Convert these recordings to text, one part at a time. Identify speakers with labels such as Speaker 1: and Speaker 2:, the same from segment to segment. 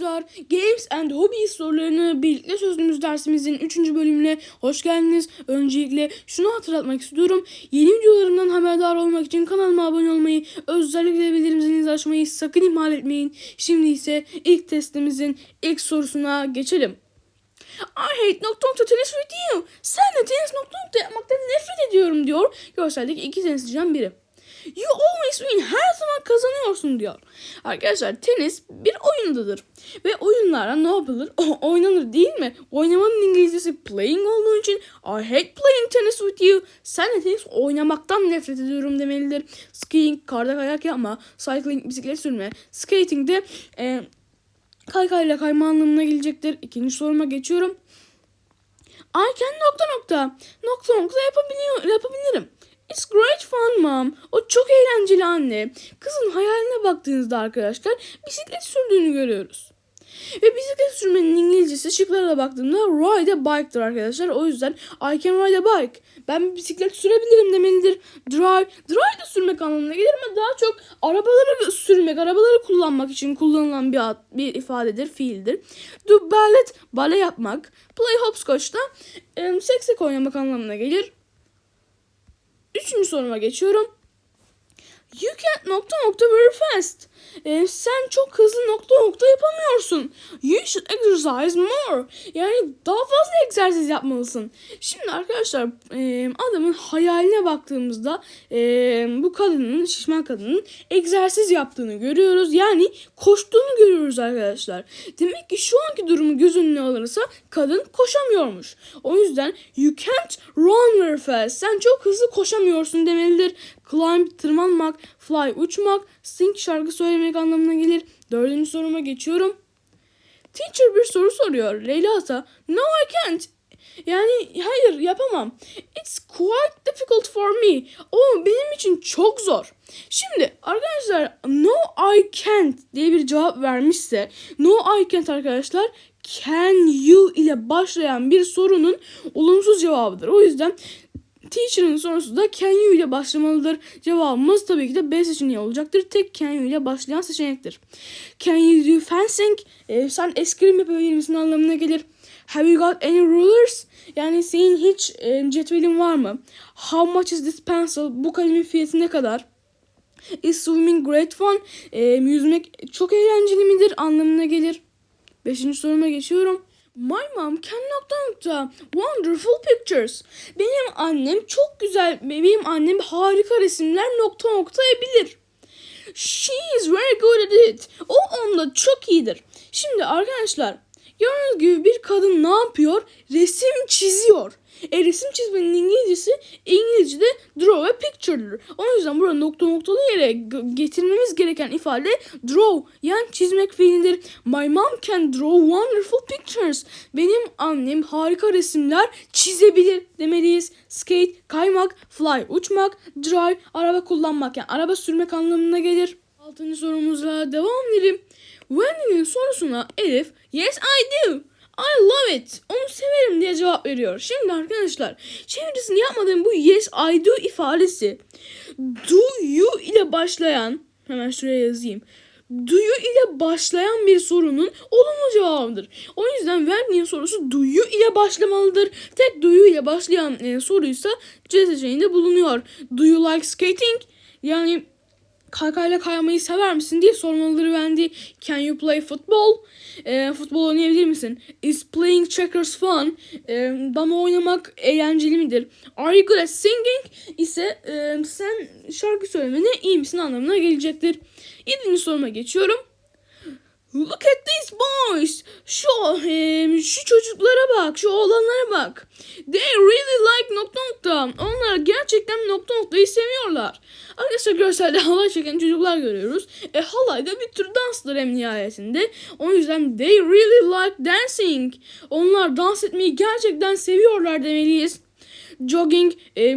Speaker 1: arkadaşlar. Games and Hobbies sorularını birlikte çözdüğümüz dersimizin 3. bölümüne hoş geldiniz. Öncelikle şunu hatırlatmak istiyorum. Yeni videolarımdan haberdar olmak için kanalıma abone olmayı, özellikle bildirim açmayı sakın ihmal etmeyin. Şimdi ise ilk testimizin ilk sorusuna geçelim. I hate nokta nokta with you. Sen de tenis nokta yapmaktan nefret ediyorum diyor. Görseldeki iki tenisçiden biri. You always win. Her zaman kazanıyorsun diyor. Arkadaşlar tenis bir oyundadır. Ve oyunlara ne yapılır? O, oynanır değil mi? Oynamanın İngilizcesi playing olduğu için I hate playing tennis with you. Sen tenis oynamaktan nefret ediyorum demelidir. Skiing, karda kayak yapma. Cycling, bisiklet sürme. Skating de e, kaykayla kayma anlamına gelecektir. İkinci soruma geçiyorum. I can nokta nokta. Nokta nokta yapabiliyor, yapabilirim. It's great fun mom. O çok eğlenceli anne. Kızın hayaline baktığınızda arkadaşlar bisiklet sürdüğünü görüyoruz. Ve bisiklet sürmenin İngilizcesi şıklara da baktığımda ride a bike'dır arkadaşlar. O yüzden I can ride a bike. Ben bisiklet sürebilirim demelidir. Drive, drive de sürmek anlamına gelir ama daha çok arabaları sürmek, arabaları kullanmak için kullanılan bir, ad, bir ifadedir, fiildir. Do ballet, bale yapmak. Play hopscotch da e, seksek oynamak anlamına gelir. Üçüncü soruma geçiyorum. You can't nokta nokta very fast. Ee, sen çok hızlı nokta nokta yapamıyorsun. You should exercise more. Yani daha fazla egzersiz yapmalısın. Şimdi arkadaşlar e, adamın hayaline baktığımızda e, bu kadının, şişman kadının egzersiz yaptığını görüyoruz. Yani koştuğunu görüyoruz arkadaşlar. Demek ki şu anki durumu göz önüne alınırsa kadın koşamıyormuş. O yüzden you can't run very fast. Sen çok hızlı koşamıyorsun demelidir. Climb tırmanmak, fly uçmak, sing şarkı söylemek anlamına gelir. Dördüncü soruma geçiyorum. Teacher bir soru soruyor. Leyla ise no I can't. Yani hayır yapamam. It's quite difficult for me. O benim için çok zor. Şimdi arkadaşlar no I can't diye bir cevap vermişse no I can't arkadaşlar can you ile başlayan bir sorunun olumsuz cevabıdır. O yüzden Teacher'ın sorusu da can you ile başlamalıdır. Cevabımız tabii ki de B seçeneği olacaktır. Tek can you ile başlayan seçenektir. Can you do fencing? Ee, sen eskrim yapabilir misin anlamına gelir. Have you got any rulers? Yani senin hiç e, cetvelin var mı? How much is this pencil? Bu kalemin fiyatı ne kadar? Is swimming great fun? Ee, yüzmek çok eğlenceli midir anlamına gelir. Beşinci soruma geçiyorum. My mom can nokta nokta wonderful pictures. Benim annem çok güzel, benim annem harika resimler nokta nokta yapabilir. She is very good at it. O onda çok iyidir. Şimdi arkadaşlar gördüğünüz gibi bir kadın ne yapıyor? Resim çiziyor. E resim çizmenin İngilizcesi İngilizce'de draw a picture'dır. O yüzden burada nokta noktalı yere getirmemiz gereken ifade draw yani çizmek fiilidir. My mom can draw wonderful pictures. Benim annem harika resimler çizebilir demeliyiz. Skate, kaymak, fly, uçmak, drive, araba kullanmak yani araba sürmek anlamına gelir. Altıncı sorumuzla devam edelim. Wendy'nin sorusuna Elif yes I do. I love it. Onu severim diye cevap veriyor. Şimdi arkadaşlar çevirisini yapmadığım bu yes I do ifadesi do you ile başlayan hemen şuraya yazayım. Do you ile başlayan bir sorunun olumlu cevabıdır. O yüzden Wendy'nin sorusu do you ile başlamalıdır. Tek do you ile başlayan e, soruysa C seçeneğinde bulunuyor. Do you like skating? Yani kaykayla kaymayı sever misin diye sormalıdır Wendy. Can you play football? E, futbol oynayabilir misin? Is playing checkers fun? E, dama oynamak eğlenceli midir? Are you good at singing? ise e, sen şarkı söylemene iyi misin anlamına gelecektir. Yedinci soruma geçiyorum. Look at these boys. Şu e, şu çocuklara bak, şu oğlanlara bak. They really like nokta nokta. Onlar gerçekten nokta noktayı seviyorlar. Arkadaşlar görselde halay çeken çocuklar görüyoruz. E halay da bir tür danstır en nihayetinde. O yüzden they really like dancing. Onlar dans etmeyi gerçekten seviyorlar demeliyiz. Jogging,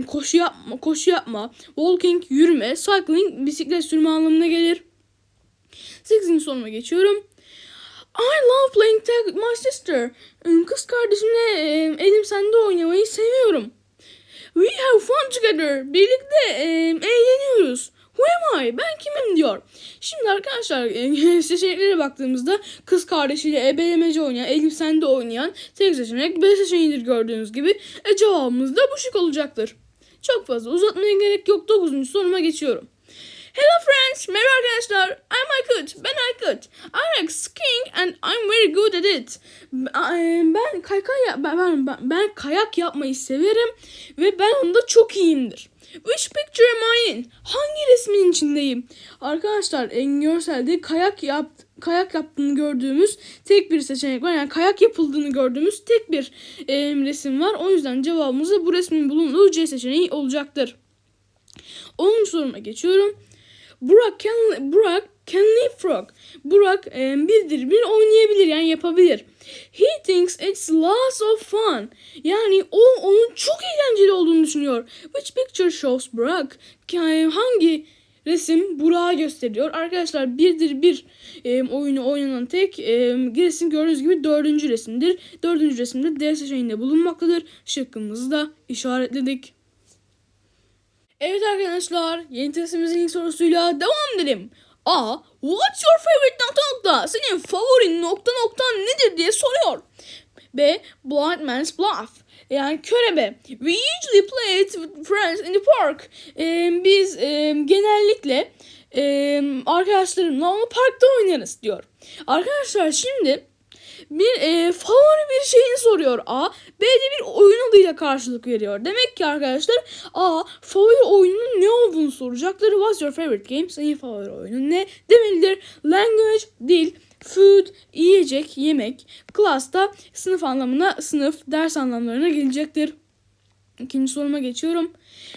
Speaker 1: koşu yapma, koşu yapma. Walking, yürüme. Cycling, bisiklet sürme anlamına gelir. 8. soruma geçiyorum. I love playing tag with my sister. Kız kardeşimle e, elim sende oynamayı seviyorum. We have fun together. Birlikte e, eğleniyoruz. Who am I? Ben kimim diyor. Şimdi arkadaşlar e, seçeneklere baktığımızda kız kardeşiyle ebelemeci oynayan, Elif Sende oynayan tek seçenek B seçeneğidir gördüğünüz gibi. E cevabımız da bu şık olacaktır. Çok fazla uzatmaya gerek yok. 9. soruma geçiyorum. Hello friends, merhaba arkadaşlar. Aykut. Ben Aykut. I like skiing and I'm very good at it. Ben kaykay ben, ben, ben, kayak yapmayı severim ve ben onda çok iyiyimdir. Which picture am I in? Hangi resmin içindeyim? Arkadaşlar en görselde kayak yap kayak yaptığını gördüğümüz tek bir seçenek var. Yani kayak yapıldığını gördüğümüz tek bir em, resim var. O yüzden cevabımız da bu resmin bulunduğu C seçeneği olacaktır. 10. soruma geçiyorum. Burak can, Burak can leapfrog. Burak e, birdir bir oynayabilir yani yapabilir. He thinks it's lots of fun. Yani o onun çok eğlenceli olduğunu düşünüyor. Which picture shows Burak? Hangi resim Burak'a gösteriyor? Arkadaşlar birdir bir e, oyunu oynanan tek e, resim gördüğünüz gibi dördüncü resimdir. Dördüncü resimde D seçeneğinde bulunmaktadır. Şıkkımızı da işaretledik. Evet arkadaşlar yeni testimizin ilk sorusuyla devam edelim. A. What's your favorite nokta nokta? Senin favorin nokta nokta nedir diye soruyor. B. Blind Man's Bluff. Yani körebe. We usually play it with friends in the park. Ee, biz e, genellikle e, arkadaşlarımla onu parkta oynarız diyor. Arkadaşlar şimdi bir e, favori bir şeyini soruyor A. B de bir oyun adıyla karşılık veriyor. Demek ki arkadaşlar A favori oyunun ne olduğunu soracaktır. What's your favorite game? Senin favori oyunun ne? Demelidir. Language, dil, food, yiyecek, yemek. Class da sınıf anlamına, sınıf, ders anlamlarına gelecektir. İkinci soruma geçiyorum.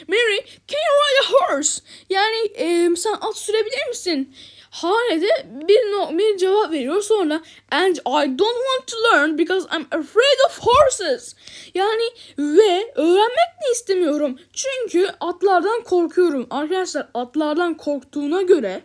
Speaker 1: Mary, can you ride a horse? Yani e, sen at sürebilir misin? Hale de bir, no, bir cevap veriyor sonra and I don't want to learn because I'm afraid of horses. Yani ve öğrenmek de istemiyorum. Çünkü atlardan korkuyorum. Arkadaşlar atlardan korktuğuna göre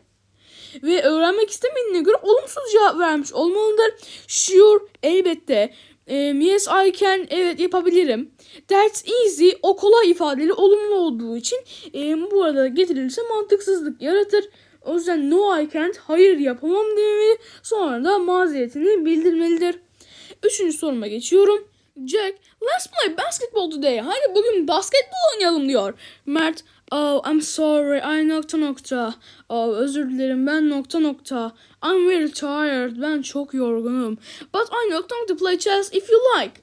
Speaker 1: ve öğrenmek istemediğine göre olumsuz cevap vermiş olmalıdır. Sure, elbette. Em, yes I can, evet yapabilirim. That's easy, o kolay ifadeli olumlu olduğu için em, bu arada getirilirse mantıksızlık yaratır. O yüzden no I can't, hayır yapamam demeli. Sonra da mazeretini bildirmelidir. Üçüncü soruma geçiyorum. Jack, let's play basketball today. Hadi bugün basketbol oynayalım diyor. Mert, oh I'm sorry, I nokta nokta. Oh özür dilerim ben nokta nokta. I'm very tired, ben çok yorgunum. But I nokta nokta play chess if you like.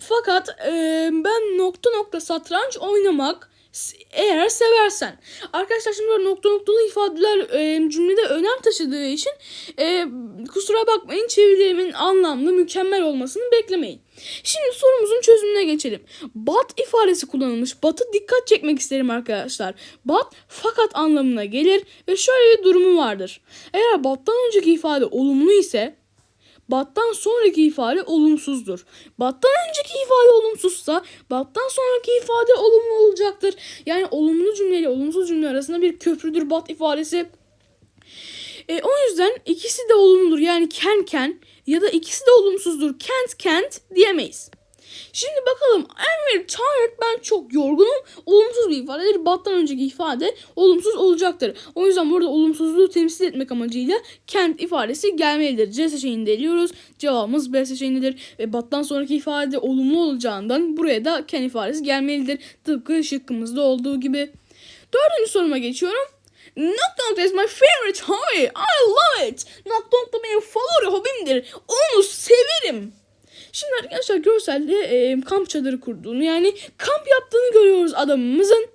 Speaker 1: Fakat e, ben nokta nokta satranç oynamak eğer seversen. Arkadaşlar şimdi böyle nokta noktalı ifadeler e, cümlede önem taşıdığı için e, kusura bakmayın çevirilerimin anlamlı mükemmel olmasını beklemeyin. Şimdi sorumuzun çözümüne geçelim. But ifadesi kullanılmış. But'ı dikkat çekmek isterim arkadaşlar. But fakat anlamına gelir ve şöyle bir durumu vardır. Eğer but'tan önceki ifade olumlu ise Battan sonraki ifade olumsuzdur. Battan önceki ifade olumsuzsa battan sonraki ifade olumlu olacaktır. Yani olumlu cümle ile olumsuz cümle arasında bir köprüdür bat ifadesi. E, o yüzden ikisi de olumludur. Yani can can ya da ikisi de olumsuzdur. Can't can't diyemeyiz. Şimdi bakalım I'm very tired ben çok yorgunum. Olumsuz bir ifadedir. Battan önceki ifade olumsuz olacaktır. O yüzden burada olumsuzluğu temsil etmek amacıyla can't ifadesi gelmelidir. C seçeneğini de. Cevabımız B seçeneğidir. Ve battan sonraki ifade olumlu olacağından buraya da can ifadesi gelmelidir. Tıpkı şıkkımızda olduğu gibi. Dördüncü soruma geçiyorum. Nokta nokta is my favorite hobby. I love it. Nokta nokta benim favori hobimdir. Onu severim. Şimdi arkadaşlar görselde e, kamp çadırı kurduğunu yani kamp yaptığını görüyoruz adamımızın.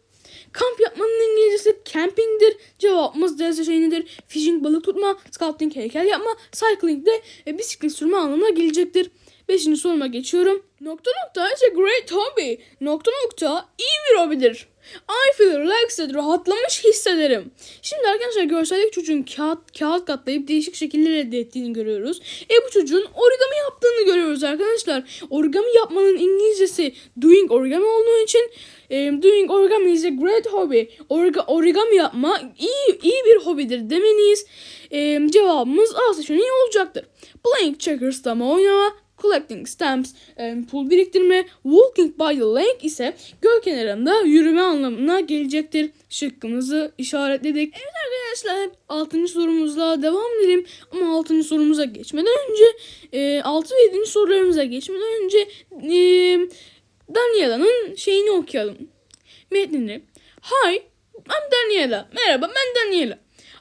Speaker 1: Kamp yapmanın İngilizcesi camping'dir. Cevabımız D seçeneğidir. Fishing balık tutma, sculpting heykel yapma, cycling de e, bisiklet sürme anlamına gelecektir. Beşinci soruma geçiyorum. Nokta nokta is a great hobby. Nokta nokta iyi bir hobidir. I feel relaxed, rahatlamış hissederim. Şimdi arkadaşlar görseldeki çocuğun kağıt, kağıt katlayıp değişik şekiller elde ettiğini görüyoruz. E bu çocuğun origami yaptığını görüyoruz arkadaşlar. Origami yapmanın İngilizcesi doing origami olduğu için e, doing origami is a great hobby. Origa, origami yapma iyi, iyi bir hobidir demeliyiz. E, cevabımız A seçeneği olacaktır. Playing checkers dama oynama, collecting stamps, e, pul biriktirme, walking by the lake ise göl kenarında yürüme anlamına gelecektir. Şıkkımızı işaretledik. Evet arkadaşlar 6. sorumuzla devam edelim. Ama 6. sorumuza geçmeden önce e, 6 ve 7. sorularımıza geçmeden önce e, Daniela'nın şeyini okuyalım. Metnini. Hi, I'm Daniela. Merhaba ben Daniela.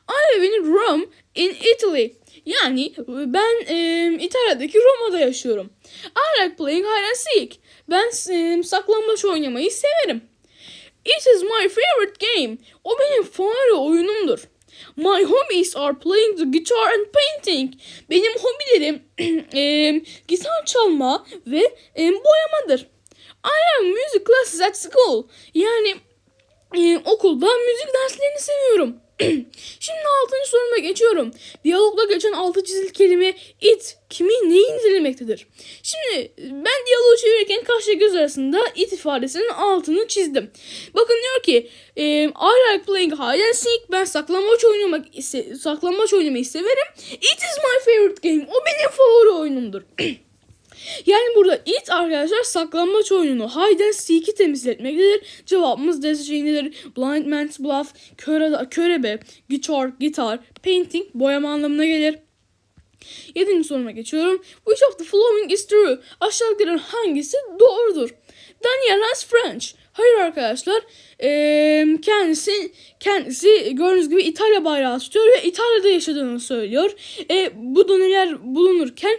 Speaker 1: I live in Rome in Italy. Yani ben e, İtalya'daki Roma'da yaşıyorum. I like playing hide and seek. Ben e, saklambaç oynamayı severim. It is my favorite game. O benim favori oyunumdur. My hobbies are playing the guitar and painting. Benim hobilerim e, gitar çalma ve e, boyamadır. I have music classes at school. Yani e, okulda müzik derslerini seviyorum. Şimdi altıncı soruma geçiyorum. Diyalogda geçen altı çizili kelime it kimi neyi nitelemektedir? Şimdi ben diyaloğu çevirirken kaşla göz arasında it ifadesinin altını çizdim. Bakın diyor ki e, I like playing hide and seek. Ben saklambaç oynamak saklambaç oynamayı severim. It is my favorite game. O benim favori oyunumdur. Yani burada it arkadaşlar saklanmaç oyununu and seek'i temsil etmektedir. Cevabımız D seçeneğindedir. Blind man's bluff, köre, körebe, guitar, gitar, painting, boyama anlamına gelir. Yedinci soruma geçiyorum. Which of the following is true? Aşağıdakilerin hangisi doğrudur? Daniel has French. Hayır arkadaşlar. Ee, kendisi kendisi gördüğünüz gibi İtalya bayrağı tutuyor ve İtalya'da yaşadığını söylüyor. E, bu doneler bulunurken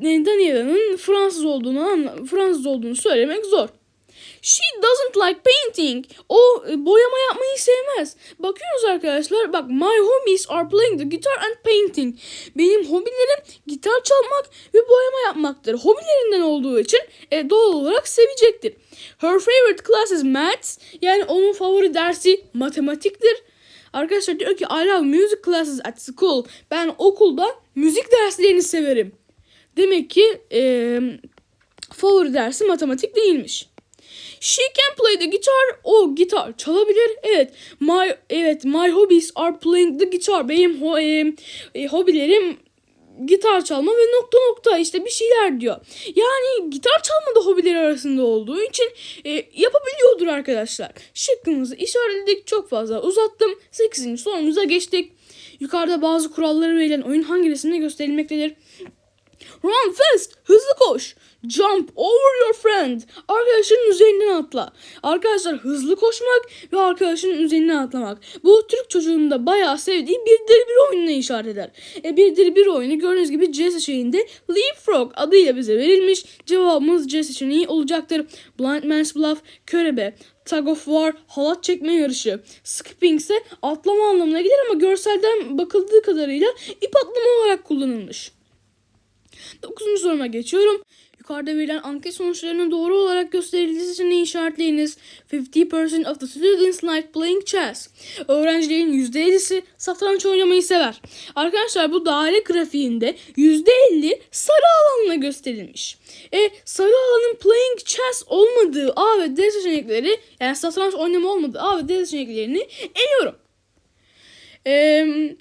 Speaker 1: Daniela'nın Fransız olduğunu Fransız olduğunu söylemek zor. She doesn't like painting. O e, boyama yapmayı sevmez. Bakıyoruz arkadaşlar. Bak my hobbies are playing the guitar and painting. Benim hobilerim gitar çalmak ve boyama yapmaktır. Hobilerinden olduğu için e, doğal olarak sevecektir. Her favorite class is maths. Yani onun favori dersi matematiktir. Arkadaşlar diyor ki I love music classes at school. Ben okulda müzik derslerini severim. Demek ki e, favori dersi matematik değilmiş. She can play the guitar. O gitar çalabilir. Evet. My evet my hobbies are playing the guitar. Benim ho, e, hobilerim gitar çalma ve nokta nokta işte bir şeyler diyor. Yani gitar çalma da hobileri arasında olduğu için e, yapabiliyordur arkadaşlar. Şıkkımızı işaretledik. Çok fazla uzattım. 8. sorumuza geçtik. Yukarıda bazı kuralları verilen oyun hangi resimde gösterilmektedir? Run fast. Hızlı koş. Jump over your friend. Arkadaşının üzerinden atla. Arkadaşlar hızlı koşmak ve arkadaşının üzerinden atlamak. Bu Türk çocuğunun da bayağı sevdiği birdir bir oyununa işaret eder. E, birdir bir oyunu gördüğünüz gibi C seçeneğinde Leapfrog adıyla bize verilmiş. Cevabımız C seçeneği olacaktır. Blind Man's Bluff, körebe, Tug of War, halat çekme yarışı. Skipping ise atlama anlamına gelir ama görselden bakıldığı kadarıyla ip atlama olarak kullanılmış. Dokuzuncu soruma geçiyorum. Yukarıda verilen anket sonuçlarının doğru olarak gösterildiği seçeneği işaretleyiniz. 50% of the students like playing chess. Öğrencilerin %50'si satranç oynamayı sever. Arkadaşlar bu daire grafiğinde %50 sarı alanla gösterilmiş. E, sarı alanın playing chess olmadığı A ve D seçenekleri yani satranç oynama olmadığı A ve D seçeneklerini eliyorum. Eee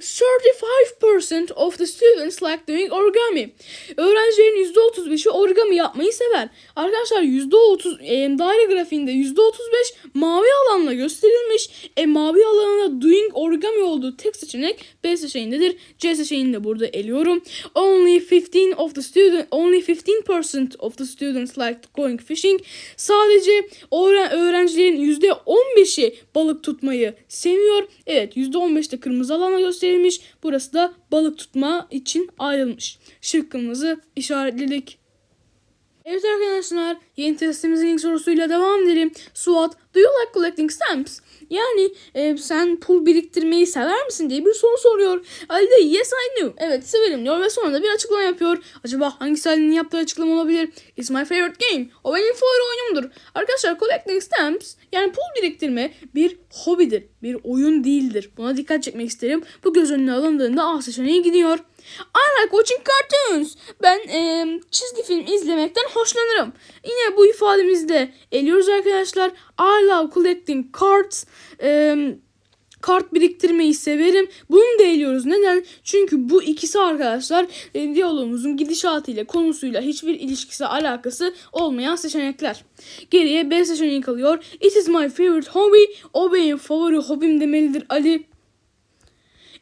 Speaker 1: 35% of the students like doing origami. Öğrencilerin %35'i origami yapmayı sever. Arkadaşlar %30 e, daire grafiğinde %35 mavi alanla gösterilmiş. E mavi alana doing origami olduğu tek seçenek B seçeneğindedir. C seçeneğini de burada eliyorum. Only 15 of the student only 15% of the students like going fishing. Sadece öğrencilerin %15'i balık tutmayı seviyor. Evet %15'te kırmızı alana gösterilmiş gösterilmiş. Burası da balık tutma için ayrılmış. Şıkkımızı işaretledik. Evet arkadaşlar yeni testimizin ilk sorusuyla devam edelim. Suat, do you like collecting stamps? Yani e, sen pul biriktirmeyi sever misin diye bir soru soruyor. Ali de yes I do. Evet severim diyor ve sonra da bir açıklama yapıyor. Acaba hangisi Ali'nin yaptığı açıklama olabilir? It's my favorite game. O benim favori oyunumdur. Arkadaşlar collecting stamps yani pul biriktirme bir hobidir. Bir oyun değildir. Buna dikkat çekmek isterim. Bu göz önüne alındığında A seçeneği gidiyor. I like watching cartoons. Ben e, çizgi film izlemekten hoşlanırım. Yine bu ifademizde eliyoruz arkadaşlar. I love collecting cards. E, kart biriktirmeyi severim. Bunu da eliyoruz. Neden? Çünkü bu ikisi arkadaşlar e, diyalogumuzun gidişatıyla konusuyla hiçbir ilişkisi alakası olmayan seçenekler. Geriye B seçeneği kalıyor. It is my favorite hobby. O benim favori hobim demelidir Ali.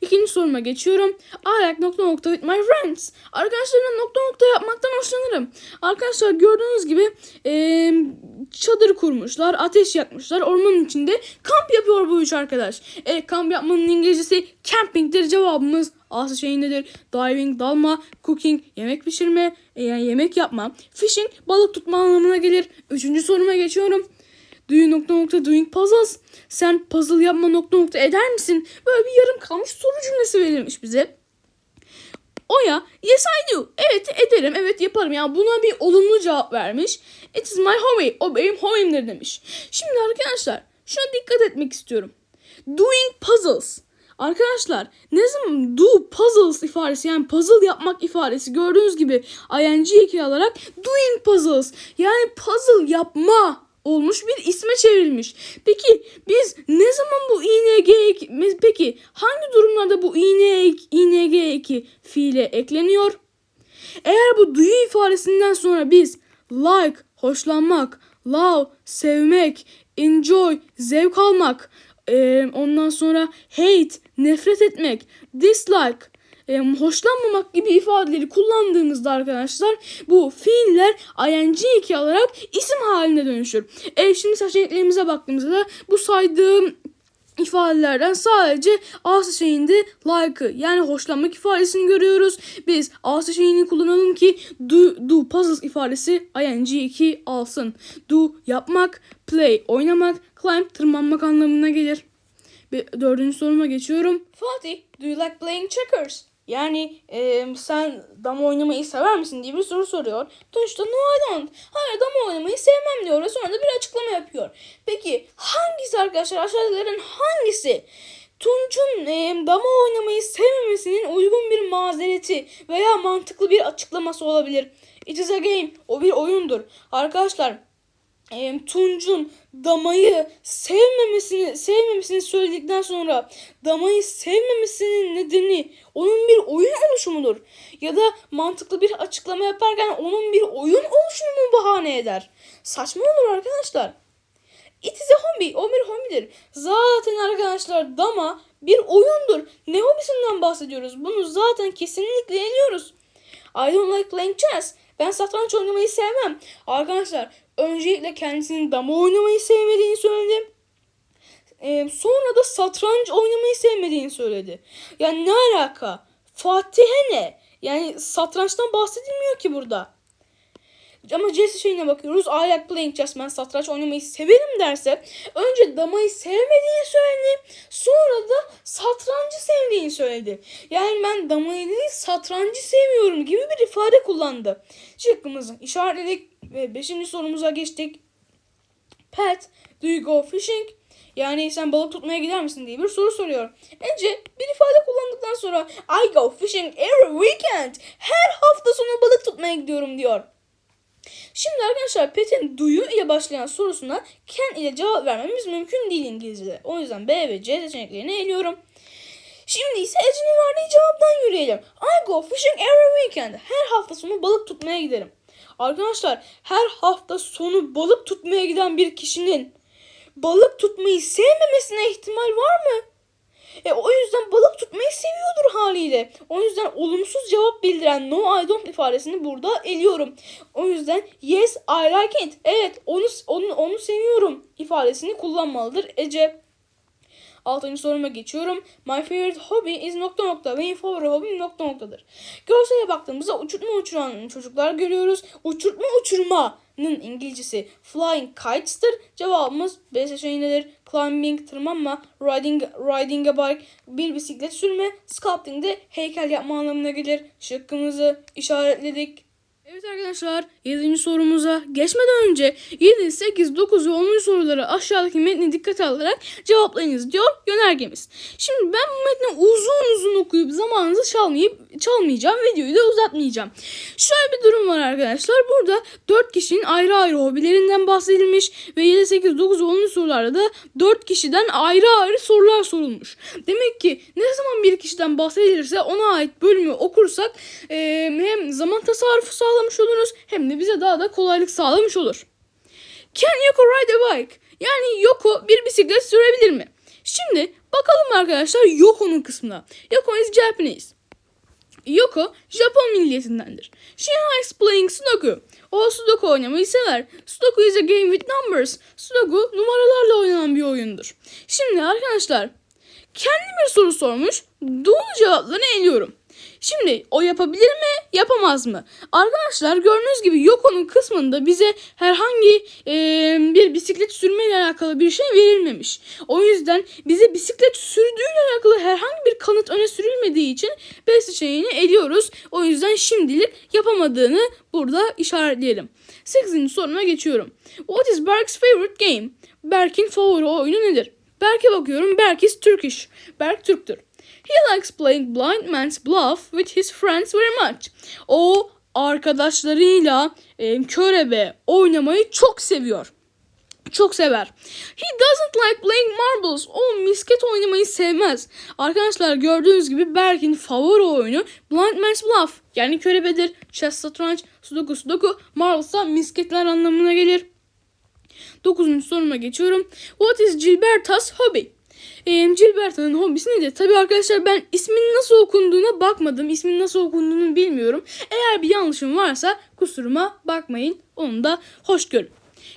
Speaker 1: İkinci soruma geçiyorum. I like nokta nokta with my friends. Arkadaşlarımla nokta nokta yapmaktan hoşlanırım. Arkadaşlar gördüğünüz gibi eee, çadır kurmuşlar, ateş yakmışlar. Ormanın içinde kamp yapıyor bu üç arkadaş. E, kamp yapmanın İngilizcesi camping'tir cevabımız. A seçeneğindedir. Diving, dalma, cooking, yemek pişirme, e, yani yemek yapma. Fishing, balık tutma anlamına gelir. Üçüncü soruma geçiyorum. Do you nokta nokta doing puzzles? Sen puzzle yapma nokta nokta eder misin? Böyle bir yarım kalmış soru cümlesi verilmiş bize. Oya, yes I do. Evet ederim, evet yaparım. Yani buna bir olumlu cevap vermiş. It is my hobby. O benim hobimdir demiş. Şimdi arkadaşlar şuna dikkat etmek istiyorum. Doing puzzles. Arkadaşlar ne zaman do puzzles ifadesi yani puzzle yapmak ifadesi gördüğünüz gibi ing eki alarak doing puzzles yani puzzle yapma olmuş bir isme çevrilmiş. Peki biz ne zaman bu ing eki peki hangi durumlarda bu ing ing eki fiile ekleniyor? Eğer bu duyu ifadesinden sonra biz like, hoşlanmak, love, sevmek, enjoy, zevk almak, e, ondan sonra hate, nefret etmek, dislike, e, hoşlanmamak gibi ifadeleri kullandığımızda arkadaşlar bu fiiller ing eki alarak isim haline dönüşür. E, şimdi seçeneklerimize baktığımızda da bu saydığım ifadelerden sadece A seçeneğinde like'ı yani hoşlanmak ifadesini görüyoruz. Biz A seçeneğini kullanalım ki do, do puzzles ifadesi ing2 alsın. Do yapmak, play oynamak, climb tırmanmak anlamına gelir. Bir, dördüncü soruma geçiyorum. Fatih, do you like playing checkers? Yani e, sen dama oynamayı sever misin diye bir soru soruyor. Tunç da no I don't. Hayır dama oynamayı sevmem diyor ve sonra da bir açıklama yapıyor. Peki hangisi arkadaşlar aşağıdakilerin hangisi? Tunç'un e, dama oynamayı sevmemesinin uygun bir mazereti veya mantıklı bir açıklaması olabilir. It is a game. O bir oyundur. Arkadaşlar e, Tunç'un damayı sevmemesini sevmemesini söyledikten sonra damayı sevmemesinin nedeni onun bir oyun oluşumudur. Ya da mantıklı bir açıklama yaparken onun bir oyun oluşumunu bahane eder. Saçma olur arkadaşlar. It is a hobby. O bir hobidir. Zaten arkadaşlar dama bir oyundur. Ne hobisinden bahsediyoruz? Bunu zaten kesinlikle eliyoruz. I don't like playing chess. Ben satranç oynamayı sevmem. Arkadaşlar öncelikle kendisinin dama oynamayı sevmediğini söyledi. Ee, sonra da satranç oynamayı sevmediğini söyledi. Yani ne alaka? Fatih'e ne? Yani satrançtan bahsedilmiyor ki burada. Ama C seçeneğine bakıyoruz. I like playing chess. Ben satranç oynamayı severim derse önce damayı sevmediğini söyledi. Sonra da satrancı sevdiğini söyledi. Yani ben damayı değil satrancı sevmiyorum gibi bir ifade kullandı. Şıkkımızı işaretledik ve 5. sorumuza geçtik. Pet, do you go fishing? Yani sen balık tutmaya gider misin diye bir soru soruyor. Ece bir ifade kullandıktan sonra I go fishing every weekend. Her hafta sonu balık tutmaya gidiyorum diyor. Şimdi arkadaşlar Pet'in duyu ile başlayan sorusuna can ile cevap vermemiz mümkün değil İngilizce'de. O yüzden B ve C seçeneklerini eliyorum. Şimdi ise Ece'nin verdiği cevaptan yürüyelim. I go fishing every weekend. Her hafta sonu balık tutmaya giderim. Arkadaşlar her hafta sonu balık tutmaya giden bir kişinin balık tutmayı sevmemesine ihtimal var mı? E, o yüzden balık tutmayı seviyordur haliyle. O yüzden olumsuz cevap bildiren no I don't ifadesini burada eliyorum. O yüzden yes I like it. Evet onu onu onu seviyorum ifadesini kullanmalıdır Ece. Altıncı soruma geçiyorum. My favorite hobby is nokta nokta. Benim favori hobim nokta noktadır. Görsele baktığımızda uçurtma uçuran çocuklar görüyoruz. Uçurtma uçurmanın İngilizcesi flying kites'tır. Cevabımız B seçeneğindedir. Climbing, tırmanma, riding, riding a bike, bir bisiklet sürme, sculpting de heykel yapma anlamına gelir. Şıkkımızı işaretledik. Evet arkadaşlar 7. sorumuza geçmeden önce 7, 8, 9 ve 10. soruları aşağıdaki metni dikkate alarak cevaplayınız diyor yönergemiz. Şimdi ben bu metni uzun uzun okuyup zamanınızı çalmayıp çalmayacağım. Videoyu da uzatmayacağım. Şöyle bir durum var arkadaşlar. Burada 4 kişinin ayrı ayrı hobilerinden bahsedilmiş ve 7, 8, 9 ve 10. sorularda da 4 kişiden ayrı ayrı sorular sorulmuş. Demek ki ne zaman bir kişiden bahsedilirse ona ait bölümü okursak hem zaman tasarrufu sağlamış oluruz hem de bize daha da kolaylık sağlamış olur. Can Yoko ride a bike? Yani Yoko bir bisiklet sürebilir mi? Şimdi bakalım arkadaşlar Yoko'nun kısmına. Yoko is Japanese. Yoko Japon milliyetindendir. She likes playing Sudoku. O Sudoku oynamayı sever. Sudoku is a game with numbers. Sudoku numaralarla oynanan bir oyundur. Şimdi arkadaşlar kendi bir soru sormuş. Doğru cevaplarını eliyorum. Şimdi o yapabilir mi, yapamaz mı? Arkadaşlar gördüğünüz gibi Yoko'nun kısmında bize herhangi e, bir bisiklet sürmeyle alakalı bir şey verilmemiş. O yüzden bize bisiklet sürdüğüyle alakalı herhangi bir kanıt öne sürülmediği için B seçeneğini eliyoruz. O yüzden şimdilik yapamadığını burada işaretleyelim. 8. soruma geçiyorum. What is Berk's favorite game? Berk'in favori oyunu nedir? Berk'e bakıyorum. Berk is Turkish. Berk Türktür. He likes playing blind man's bluff with his friends very much. O arkadaşlarıyla e, körebe oynamayı çok seviyor. Çok sever. He doesn't like playing marbles. O misket oynamayı sevmez. Arkadaşlar gördüğünüz gibi Berk'in favori oyunu Blind Man's Bluff. Yani körebedir. Chess, satranç, sudoku, sudoku. Marbles da misketler anlamına gelir. Dokuzuncu soruma geçiyorum. What is Gilberta's hobby? Ee, Gilberta'nın hobisi nedir? Tabii arkadaşlar ben isminin nasıl okunduğuna bakmadım. İsminin nasıl okunduğunu bilmiyorum. Eğer bir yanlışım varsa kusuruma bakmayın. Onu da hoş görün.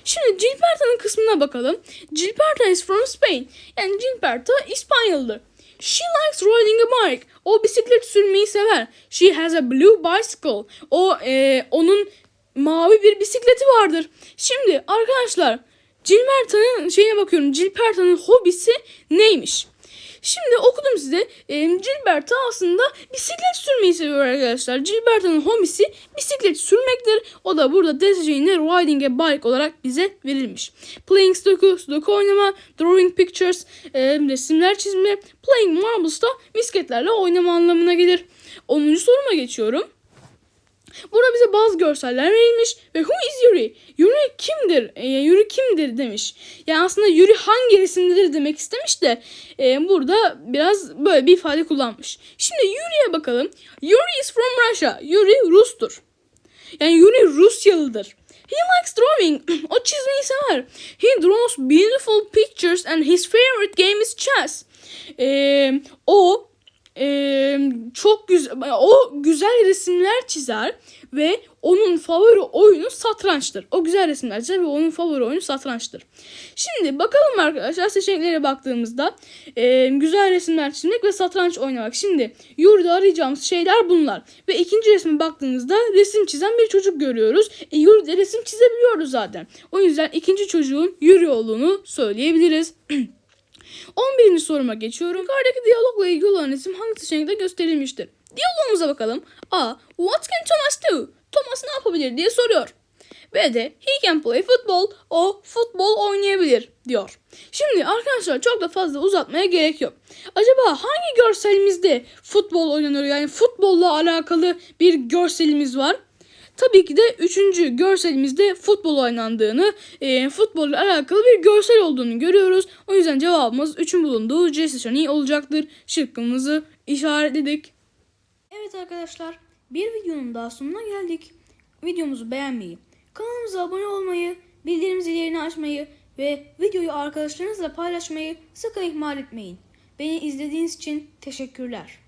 Speaker 1: Şimdi Gilberta'nın kısmına bakalım. Gilberta is from Spain. Yani Gilberta İspanyoldur. She likes riding a bike. O bisiklet sürmeyi sever. She has a blue bicycle. O e, onun mavi bir bisikleti vardır. Şimdi arkadaşlar Gilberta'nın şeyine bakıyorum. Gilberta'nın hobisi neymiş? Şimdi okudum size. E, Gilberta aslında bisiklet sürmeyi seviyor arkadaşlar. Gilberta'nın hobisi bisiklet sürmektir. O da burada DSC'nin riding a bike olarak bize verilmiş. Playing Sudoku, Sudoku oynama, drawing pictures, e, resimler çizme, playing marbles da misketlerle oynama anlamına gelir. 10. soruma geçiyorum. Burada bize bazı görseller verilmiş ve who is Yuri? Yuri kimdir? E, Yuri kimdir demiş. Yani aslında Yuri hangi resimdedir demek istemiş de e, burada biraz böyle bir ifade kullanmış. Şimdi Yuri'ye bakalım. Yuri is from Russia. Yuri Rus'tur. Yani Yuri Rusyalıdır. He likes drawing. o çizmeyi sever. He draws beautiful pictures and his favorite game is chess. E, o e, çok güzel o güzel resimler çizer ve onun favori oyunu satrançtır. O güzel resimler çizer ve onun favori oyunu satrançtır. Şimdi bakalım arkadaşlar seçeneklere baktığımızda e, güzel resimler çizmek ve satranç oynamak. Şimdi yurda arayacağımız şeyler bunlar. Ve ikinci resme baktığımızda resim çizen bir çocuk görüyoruz. E, yurda resim çizebiliyoruz zaten. O yüzden ikinci çocuğun yürü olduğunu söyleyebiliriz. 11. soruma geçiyorum. Yukarıdaki diyalogla ilgili olan isim hangi seçenekte gösterilmiştir? Diyalogumuza bakalım. A. What can Thomas do? Thomas ne yapabilir diye soruyor. B de he can play football. O futbol oynayabilir diyor. Şimdi arkadaşlar çok da fazla uzatmaya gerek yok. Acaba hangi görselimizde futbol oynanıyor? Yani futbolla alakalı bir görselimiz var. Tabii ki de üçüncü görselimizde futbol oynandığını, e, futbolla alakalı bir görsel olduğunu görüyoruz. O yüzden cevabımız 3'ün bulunduğu C seçeneği olacaktır. Şıkkımızı işaretledik. Evet arkadaşlar, bir videonun daha sonuna geldik. Videomuzu beğenmeyi, kanalımıza abone olmayı, bildirim zillerini açmayı ve videoyu arkadaşlarınızla paylaşmayı sakın ihmal etmeyin. Beni izlediğiniz için teşekkürler.